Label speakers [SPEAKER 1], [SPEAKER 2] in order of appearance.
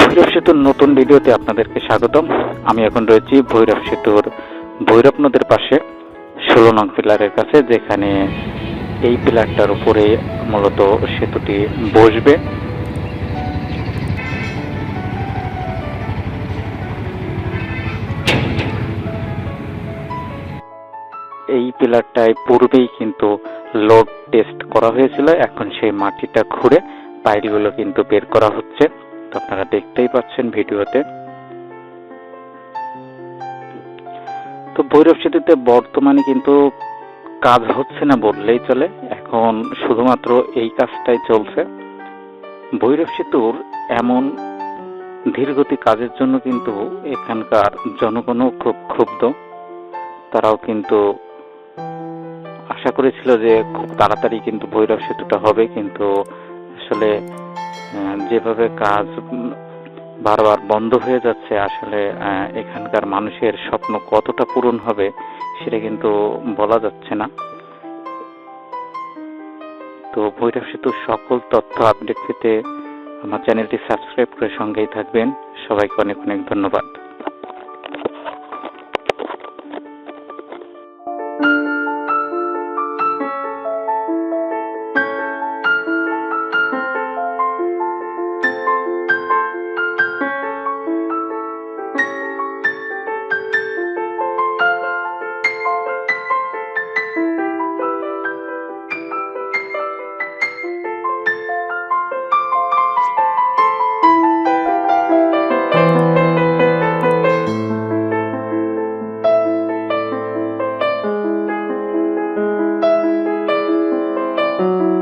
[SPEAKER 1] ভৈরব সেতুর নতুন ভিডিওতে আপনাদেরকে স্বাগতম। আমি এখন রয়েছি ভৈরব সেতুর ভৈরব নদের পাশে ষোলো নং পিলারের কাছে, যেখানে এই পিলারটার উপরে মূলত সেতুটি বসবে। এই পিলারটায় পূর্বেই কিন্তু লোড টেস্ট করা হয়েছিল। এখন সেই মাটিটা খুঁড়ে পাইলগুলো কিন্তু বের করা হচ্ছে। তো আপনারা দেখতেই পাচ্ছেন ভিডিওতে। তো ভৈরব সেতুতে বর্তমানে কিন্তু কাজ হচ্ছে না বললেই চলে। এখন শুধুমাত্র এই কাজটাই চলছে। ভৈরব সেতুর এমন ধীরগতি কাজের জন্য কিন্তু এখানকার জনগণও খুব ক্ষুব্ধ। তারাও কিন্তু আশা করেছিল যে খুব তাড়াতাড়ি কিন্তু ভৈরব সেতুটা হবে, কিন্তু আসলে যেভাবে কাজ বারবার বন্ধ হয়ে যাচ্ছে, আসলে এখানকার মানুষের স্বপ্ন কতটা পূরণ হবে সেটা কিন্তু বলা যাচ্ছে না। তো ভৈরব সেতু সকল তথ্য আপডেট পেতে আমার চ্যানেলটি সাবস্ক্রাইব করে সঙ্গেই থাকবেন। সবাইকে অনেক অনেক ধন্যবাদ। Thank you.